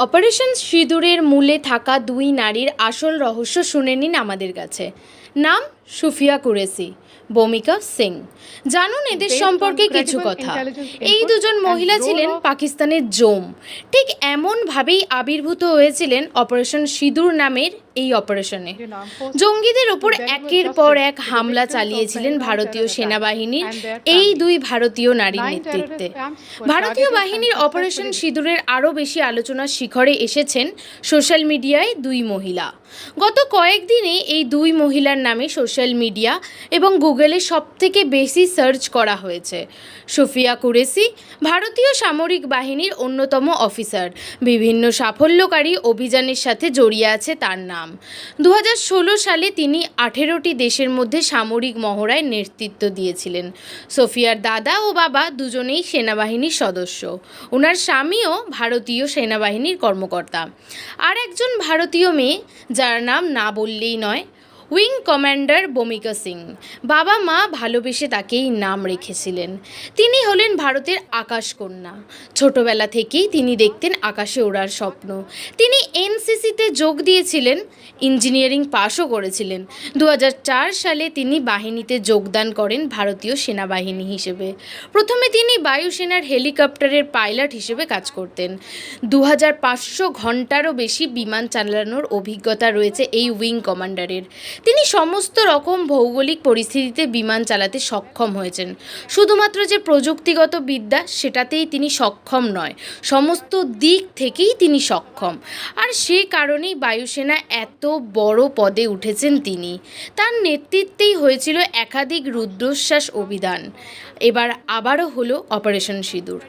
Operation সিঁদুরের মূলে থাকা দুই নারীর আসল রহস্য শুনে নিন আমাদের কাছে। নাম সুফিয়া কুরেসি বমিকা সিং। জানুন এদের সম্পর্কে কিছু কথা। এই দুজন মহিলা ছিলেন পাকিস্তানের জোম। ঠিক এমনভাবেই আবির্ভূত হয়েছিলেন অপারেশন সিঁদুর নামের এই অপারেশনে। জঙ্গিদের ওপর একের পর এক হামলা চালিয়েছিলেন ভারতীয় সেনাবাহিনীর এই দুই ভারতীয় নারীর নেতৃত্বে। ভারতীয় বাহিনীর অপারেশন সিঁদুরের আরও বেশি আলোচনার শিখরে এসেছেন সোশ্যাল মিডিয়ায় দুই মহিলা। গত কয়েকদিনে এই দুই মহিলার নামে সোশ্যাল মিডিয়া এবং গুগলে সবথেকে বেশি সার্চ করা হয়েছে। সুফিয়া কুরেসি ভারতীয় সামরিক বাহিনীর অন্যতম অফিসার। বিভিন্ন সাফল্যকারী অভিযানের সাথে জড়িয়ে আছে তার নাম। দু হাজার ষোলো সালে তিনি আঠেরোটি দেশের মধ্যে সামরিক মহড়ায় নেতৃত্ব দিয়েছিলেন। সোফিয়ার দাদা ও বাবা দুজনেই সেনাবাহিনীর সদস্য। ওনার স্বামীও ভারতীয় সেনাবাহিনীর কর্মকর্তা। আর একজন ভারতীয় মেয়ে, যার নাম না বললেই নয় উইং কমান্ডার বমিকা সিং। বাবা মা ভালোবেসে তাকেই নাম রেখেছিলেন। তিনি হলেন ভারতের আকাশকন্যা। ছোটবেলা থেকেই তিনি দেখতেন আকাশে ওড়ার স্বপ্ন। তিনি এনসিসিতে যোগ দিয়েছিলেন, ইঞ্জিনিয়ারিং পাশও করেছিলেন। দু হাজার চার সালে তিনি বাহিনীতে যোগদান করেন ভারতীয় সেনাবাহিনী হিসেবে। প্রথমে তিনি বায়ুসেনার হেলিকপ্টারের পাইলট হিসেবে কাজ করতেন। দু হাজার পাঁচশো ঘন্টারও বেশি বিমান চালানোর অভিজ্ঞতা রয়েছে এই উইং কমান্ডারের। তিনি সমস্ত রকম ভৌগোলিক পরিস্থিতিতে বিমান চালাতে সক্ষম হয়েছেন। শুধুমাত্র যে প্রযুক্তিগত বিদ্যা, সেটাতেই তিনি সক্ষম নয়, সমস্ত দিক থেকেই তিনি সক্ষম। আর সে কারণেই বায়ুসেনা এত বড় পদে উঠেছেন তিনি। তার নেতৃত্বেই হয়েছিল একাধিক রুদ্রশ্বাস অভিধান এবার আবারও হলো অপারেশন সিঁদুর।